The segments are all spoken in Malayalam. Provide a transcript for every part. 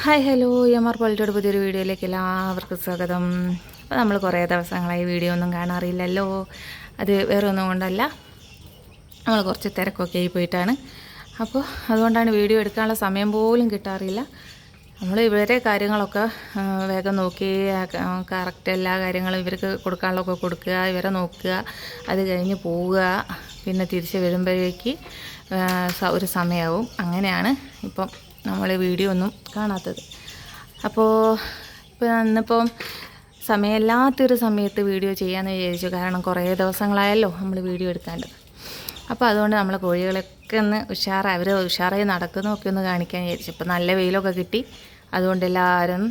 Hi hello. എം ആർ പോളിറ്റിയുടെ പുതിയൊരു വീഡിയോയിലേക്ക് എല്ലാവർക്കും സ്വാഗതം. അപ്പോൾ നമ്മൾ കുറേ ദിവസങ്ങളായി വീഡിയോ ഒന്നും കാണാറില്ലല്ലോ. അത് വേറെ ഒന്നും കൊണ്ടല്ല. നമ്മൾ കുറച്ച് തിരക്കൊക്കെ ആയി പോയിട്ടാണ്. അപ്പോൾ അതുകൊണ്ടാണ് വീഡിയോ എടുക്കാനുള്ള സമയം പോലും കിട്ടാറില്ല. നമ്മൾ ഇവരെ കാര്യങ്ങളൊക്കെ വേഗം നോക്കി കറക്റ്റ് എല്ലാ കാര്യങ്ങളും ഇവർക്ക് കൊടുക്കാനുള്ളതൊക്കെ കൊടുക്കുക ഇവരെ നോക്കുക അത് കഴിഞ്ഞ് പോവുക പിന്നെ തിരിച്ച് വരുമ്പോഴേക്ക് ഒരു സമയമാവും അങ്ങനെയാണ് ഇപ്പം നമ്മൾ വീഡിയോ ഒന്നും കാണാത്തത്. അപ്പോൾ ഇപ്പോൾ ഇന്നിപ്പം സമയമില്ലാത്തൊരു സമയത്ത് വീഡിയോ ചെയ്യാമെന്ന് വിചാരിച്ചു. കാരണം കുറേ ദിവസങ്ങളായല്ലോ നമ്മൾ വീഡിയോ എടുക്കാണ്ട് അപ്പോൾ അതുകൊണ്ട് നമ്മൾ കോഴികളൊക്കെ ഒന്ന് ഉഷാറായി അവർ ഉഷാറായി നടക്കുന്നതൊക്കെ ഒന്ന് കാണിക്കാൻ വിചാരിച്ചു. ഇപ്പോൾ നല്ല വെയിലൊക്കെ കിട്ടി. അതുകൊണ്ട് എല്ലാവരും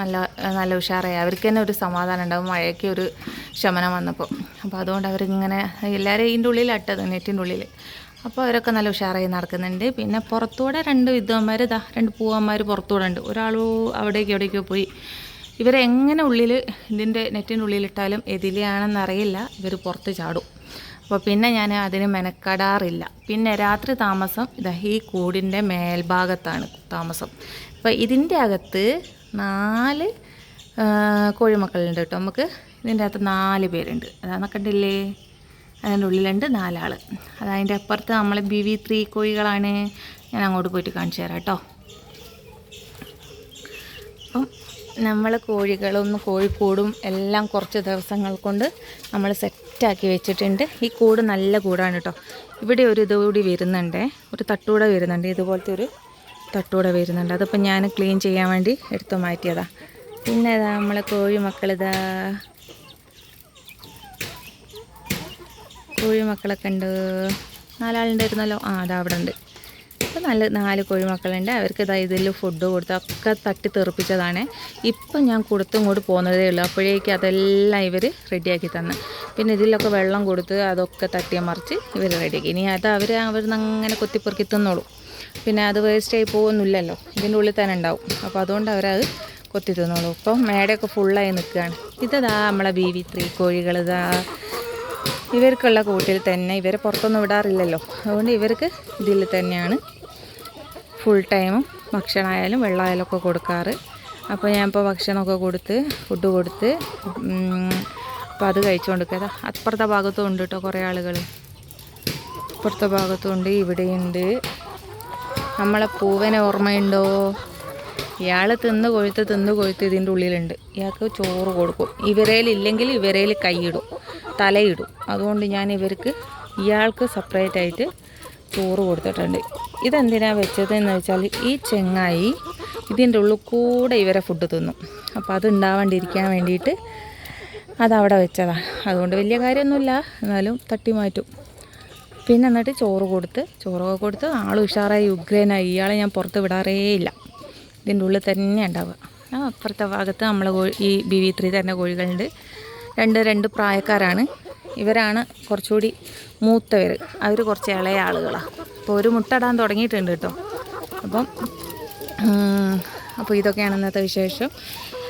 നല്ല നല്ല ഉഷാറായി. അവർക്ക് തന്നെ ഒരു സമാധാനം ഉണ്ടാവും. മഴയ്ക്ക് ഒരു ശമനം വന്നപ്പോൾ അപ്പോൾ അതുകൊണ്ട് അവരിങ്ങനെ എല്ലാവരും ഇതിന്റെ ഉള്ളിലട്ടത് നെറ്റിന്റെ ഉള്ളിൽ അപ്പോൾ അവരൊക്കെ നല്ല ഉഷാറായി നടക്കുന്നുണ്ട്. പിന്നെ പുറത്തൂടെ രണ്ട് വിദ്വാന്മാർ ഇതാ രണ്ട് പൂവന്മാർ പുറത്തൂടെ ഉണ്ട്. ഒരാൾ അവിടേക്ക് എവിടേക്കോ പോയി. ഇവരെങ്ങനെ ഉള്ളിൽ ഇതിന്റെ നെറ്റിന്റെ ഉള്ളിലിട്ടാലും എതിലെയാണെന്ന് അറിയില്ല. ഇവർ പുറത്ത് ചാടും. അപ്പോൾ പിന്നെ ഞാൻ അതിന് മെനക്കെടാറില്ല. പിന്നെ രാത്രി താമസം ഇതാ ഈ കൂടിന്റെ മേൽഭാഗത്താണ് താമസം. അപ്പോൾ ഇതിന്റെ അകത്ത് നാല് കോഴിമക്കളുണ്ട് കേട്ടോ. നമുക്ക് ഇതിന്റെ അകത്ത് നാല് പേരുണ്ട്. അതാണെന്നൊക്കെ കണ്ടില്ലേ? അതിന്റെ ഉള്ളിലുണ്ട് നാലാൾ അതതിന്റെ അപ്പുറത്ത് നമ്മൾ ബി വി ത്രീ കോഴികളാണ്. ഞാൻ അങ്ങോട്ട് പോയിട്ട് കാണിച്ചു തരാം കേട്ടോ. അപ്പം നമ്മൾ കോഴികളും കോഴിക്കൂടും എല്ലാം കുറച്ച് ദിവസങ്ങൾ കൊണ്ട് നമ്മൾ സെറ്റാക്കി വെച്ചിട്ടുണ്ട്. ഈ കൂട് നല്ല കൂടാണ് കേട്ടോ. ഇവിടെ ഒരു ഇതുകൂടി വരുന്നുണ്ട്. ഒരു തട്ടൂടെ വരുന്നുണ്ട്. ഇതുപോലത്തെ ഒരു തട്ടൂടെ വരുന്നുണ്ട്. അതിപ്പോൾ ഞാൻ ക്ലീൻ ചെയ്യാൻ വേണ്ടി എടുത്തു മാറ്റിയതാണ് പിന്നെ നമ്മളെ കോഴി മക്കളിതാ കോഴിമക്കളൊക്കെ ഉണ്ട്. നാലാളുണ്ടായിരുന്നല്ലോ. ആ അതാ അവിടെ ഉണ്ട്. അപ്പോൾ നല്ല നാല് കോഴിമക്കളുണ്ട്. അവർക്ക് ഇതാ ഇതിൽ ഫുഡ് കൊടുത്ത് ഒക്കെ തട്ടി തെറിപ്പിച്ചതാണ്. ഇപ്പം ഞാൻ കൊടുത്തും ഇങ്ങോട്ട് പോകുന്നതേ ഉള്ളൂ. അപ്പോഴേക്ക് അതെല്ലാം ഇവർ റെഡിയാക്കി തന്നെ. പിന്നെ ഇതിലൊക്കെ വെള്ളം കൊടുത്ത് അതൊക്കെ തട്ടിയമറിച്ച് ഇവർ റെഡിയാക്കി ഇനി അത് അവർ അവർ അങ്ങനെ കൊത്തിപ്പെറുക്കി തിന്നോളൂ. പിന്നെ അത് വേസ്റ്റായി പോകുന്നില്ലല്ലോ. ഇതിന്റെ ഉള്ളിൽ തന്നെ ഉണ്ടാവും. അപ്പോൾ അതുകൊണ്ട് അവരത് കൊത്തി തിന്നോളൂ. ഇപ്പം മേടയൊക്കെ ഫുള്ളായി നിൽക്കുകയാണ്. ഇതാ നമ്മളെ ബി വി ത്രീ കോഴികൾ ഇതാ ഇവർക്കുള്ള കൂട്ടിൽ തന്നെ ഇവരെ പുറത്തൊന്നും വിടാറില്ലല്ലോ. അതുകൊണ്ട് ഇവർക്ക് ഇതിൽ തന്നെയാണ് ഫുൾ ടൈമും ഭക്ഷണമായാലും വെള്ളമായാലും ഒക്കെ കൊടുക്കാറ്. അപ്പോൾ ഞാൻ ഇപ്പോൾ ഭക്ഷണമൊക്കെ കൊടുത്ത് ഫുഡ് കൊടുത്ത് അപ്പോൾ അത് കഴിച്ചുകൊണ്ടിരിക്കുക അപ്പുറത്തെ ഭാഗത്തും ഉണ്ട് കേട്ടോ കുറേ ആളുകൾ അപ്പുറത്തെ ഭാഗത്തും ഉണ്ട് ഇവിടെയുണ്ട്. നമ്മളെ പൂവനെ ഓർമ്മയുണ്ടോ? ഇയാൾ തിന്ന് കൊഴുത്ത് തിന്ന് കൊഴുത്ത് ഇതിന്റെ ഉള്ളിലുണ്ട്. ഇയാൾക്ക് ചോറ് കൊടുക്കും. ഇവരേൽ ഇല്ലെങ്കിൽ ഇവരേൽ കൈയിടും തലയിടും. അതുകൊണ്ട് ഞാൻ ഇവർക്ക് ഇയാൾക്ക് സെപ്പറേറ്റ് ആയിട്ട് ചോറ് കൊടുത്തിട്ടുണ്ട്. ഇതെന്തിനാണ് വെച്ചത് എന്ന് വെച്ചാൽ ഈ ചെങ്ങായി ഇതിന്റെ ഉള്ളിൽ കൂടെ ഇവരെ ഫുഡ് തിന്നും. അപ്പോൾ അത് ഉണ്ടാവാണ്ടിരിക്കാൻ വേണ്ടിയിട്ട് അതവിടെ വെച്ചതാണ് അതുകൊണ്ട് വലിയ കാര്യമൊന്നുമില്ല. എന്നാലും തട്ടി മാറ്റും. പിന്നെ എന്നിട്ട് ചോറ് കൊടുത്ത് ചോറൊക്കെ കൊടുത്ത് ആൾ ഉഷാറായി ഉഗ്രനായി. ഇയാളെ ഞാൻ പുറത്ത് വിടാറേ ഇല്ല ഇതിന്റെ ഉള്ളിൽ തന്നെ ഉണ്ടാവുക. ആ അപ്പുറത്തെ ഭാഗത്ത് നമ്മൾ ഈ ബി വി ത്രീ തന്നെ കോഴികളുണ്ട്. രണ്ട് രണ്ട് പ്രായക്കാരാണ്. ഇവരാണ് കുറച്ചുകൂടി മൂത്തവർ അവർ കുറച്ച് ഇളയ ആളുകളാണ് അപ്പോൾ ഒരു മുട്ടടാൻ തുടങ്ങിയിട്ടുണ്ട് കേട്ടോ. അപ്പം അപ്പോൾ ഇതൊക്കെയാണ് ഇന്നത്തെ വിശേഷം.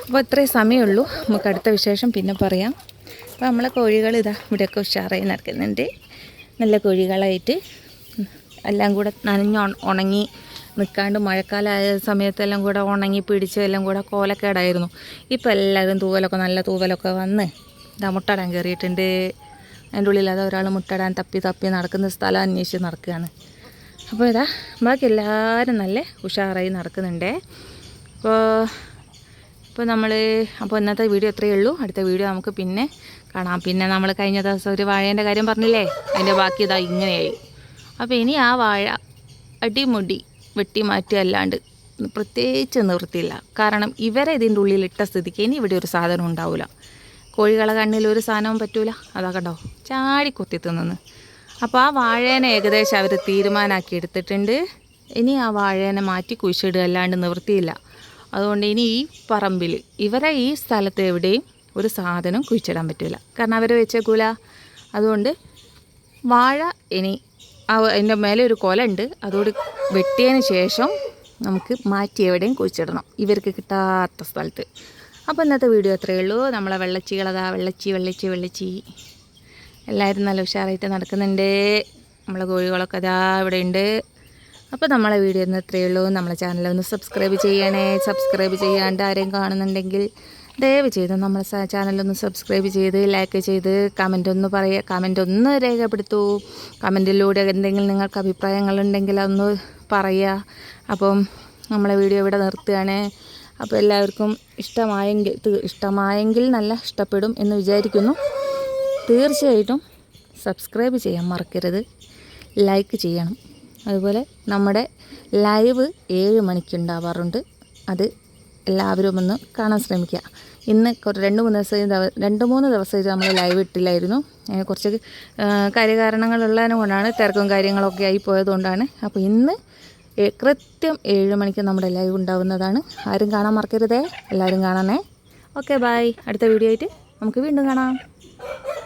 അപ്പോൾ ഇത്രയും സമയമുള്ളൂ. നമുക്ക് അടുത്ത വിശേഷം പിന്നെ പറയാം. അപ്പോൾ നമ്മളെ കോഴികൾ ഇതാ ഇവിടെയൊക്കെ ഉഷാറായി നടക്കുന്നുണ്ട്. നല്ല കോഴികളായിട്ട്. എല്ലാം കൂടെ നനഞ്ഞ് ഉണ- ഉണങ്ങി നിൽക്കാണ്ട് മഴക്കാലമായ സമയത്തെല്ലാം കൂടെ ഉണങ്ങി പിടിച്ച് എല്ലാം കൂടെ കോലക്കേടായിരുന്നു. ഇപ്പം എല്ലാവരും തൂവലൊക്കെ നല്ല തൂവലൊക്കെ വന്ന് ഇതാ മുട്ടടാൻ കയറിയിട്ടുണ്ട്. അതിന്റെ ഉള്ളിൽ അത് ഒരാൾ മുട്ടടാൻ തപ്പി തപ്പി നടക്കുന്ന സ്ഥലം അന്വേഷിച്ച് നടക്കുകയാണ്. അപ്പോൾ ഇതാ ബാക്കി എല്ലാവരും നല്ല ഉഷാറായി നടക്കുന്നുണ്ടേ. അപ്പോൾ ഇപ്പോൾ നമ്മൾ അപ്പോൾ ഇന്നത്തെ വീഡിയോ ഇത്രയേ ഉള്ളൂ. അടുത്ത വീഡിയോ നമുക്ക് പിന്നെ കാണാം. പിന്നെ നമ്മൾ കഴിഞ്ഞ ദിവസം ഒരു വാഴേന്റെ കാര്യം പറഞ്ഞില്ലേ? അതിന്റെ ബാക്കി ഇതാ ഇങ്ങനെയായി. അപ്പോൾ ഇനി ആ വാഴ അടിമുടി വെട്ടി മാറ്റുക അല്ലാണ്ട് പ്രത്യേകിച്ച് നിവൃത്തിയില്ല. കാരണം ഇവരെ ഇതിന്റെ ഉള്ളിൽ ഇട്ട സ്ഥിതിക്ക് ഇനി ഇവിടെ ഒരു സാധനം ഉണ്ടാവില്ല കോഴികളെ കണ്ണിൽ ഒരു സാധനവും പറ്റൂല. അതാ കണ്ടോ? ചാടി കുത്തി തിന്നു അപ്പോൾ ആ വാഴേനെ ഏകദേശം അവർ തീരുമാനമാക്കി എടുത്തിട്ടുണ്ട്. ഇനി ആ വാഴേനെ മാറ്റി കുഴിച്ചിടുക അല്ലാണ്ട് നിവൃത്തിയില്ല. അതുകൊണ്ട് ഇനി ഈ പറമ്പിൽ ഇവരെ ഈ സ്ഥലത്ത് എവിടെയും ഒരു സാധനം കുഴിച്ചിടാൻ പറ്റില്ല കാരണം അവർ വെച്ചേക്കൂല. അതുകൊണ്ട് വാഴ ഇനി അതിന്റെ മേലെ ഒരു കൊല ഉണ്ട് അതോട് വെട്ടിയതിന് ശേഷം നമുക്ക് മാറ്റി എവിടെയും കുഴിച്ചിടണം. ഇവർക്ക് കിട്ടാത്ത സ്ഥലത്ത്. അപ്പോൾ ഇന്നത്തെ വീഡിയോ അത്രയേ ഉള്ളൂ. നമ്മളെ വെള്ളച്ചികളതാ വെള്ളച്ചി വെള്ളച്ചി വെള്ളച്ചി. എല്ലാവരും നല്ല ഉഷാറായിട്ട് നടക്കുന്നുണ്ട്. നമ്മളെ കോഴികളൊക്കെ അതാ ഇവിടെ ഉണ്ട്. അപ്പോൾ നമ്മളെ വീഡിയോ ഇന്ന് ഇത്രയേ ഉള്ളൂ. നമ്മളെ ചാനൽ ഒന്ന് സബ്സ്ക്രൈബ് ചെയ്യണേ. സബ്സ്ക്രൈബ് ചെയ്യാണ്ട് ആരെയും കാണുന്നുണ്ടെങ്കിൽ ദയവ് ചെയ്ത് നമ്മുടെ ചാനലൊന്ന് സബ്സ്ക്രൈബ് ചെയ്ത് ലൈക്ക് ചെയ്ത് കമന്റ് ഒന്ന് പറയുക കമന്റ് ഒന്ന് രേഖപ്പെടുത്തൂ. കമന്റിലൂടെ എന്തെങ്കിലും നിങ്ങൾക്ക് അഭിപ്രായങ്ങളുണ്ടെങ്കിൽ അതൊന്ന് പറയുക അപ്പം നമ്മളെ വീഡിയോ ഇവിടെ നിർത്തുകയാണ്. അപ്പോൾ എല്ലാവർക്കും ഇഷ്ടമായെങ്കിൽ ഇഷ്ടമായെങ്കിൽ നല്ല ഇഷ്ടപ്പെടും എന്ന് വിചാരിക്കുന്നു. തീർച്ചയായിട്ടും സബ്സ്ക്രൈബ് ചെയ്യാൻ മറക്കരുത്. ലൈക്ക് ചെയ്യണം. അതുപോലെ നമ്മുടെ ലൈവ് ഏഴ് മണിക്ക് ഉണ്ടാവാറുണ്ട്. അത് എല്ലാവരും ഒന്ന് കാണാൻ ശ്രമിക്കുക. ഇന്ന് രണ്ട് മൂന്ന് ദിവസം രണ്ട് മൂന്ന് ദിവസമായിട്ട് നമ്മൾ ലൈവ് ഇട്ടില്ലായിരുന്നു. കുറച്ച് കാര്യകാരണങ്ങളുള്ളതിനെ കൊണ്ടാണ് തിരക്കും കാര്യങ്ങളൊക്കെ ആയി പോയതുകൊണ്ടാണ് അപ്പോൾ ഇന്ന് കൃത്യം ഏഴ് മണിക്ക് നമ്മുടെ ലൈവ് ഉണ്ടാവുന്നതാണ്. ആരും കാണാൻ മറക്കരുതേ. എല്ലാവരും കാണണേ. ഓക്കെ ബായ് അടുത്ത വീഡിയോ ആയിട്ട് നമുക്ക് വീണ്ടും കാണാം.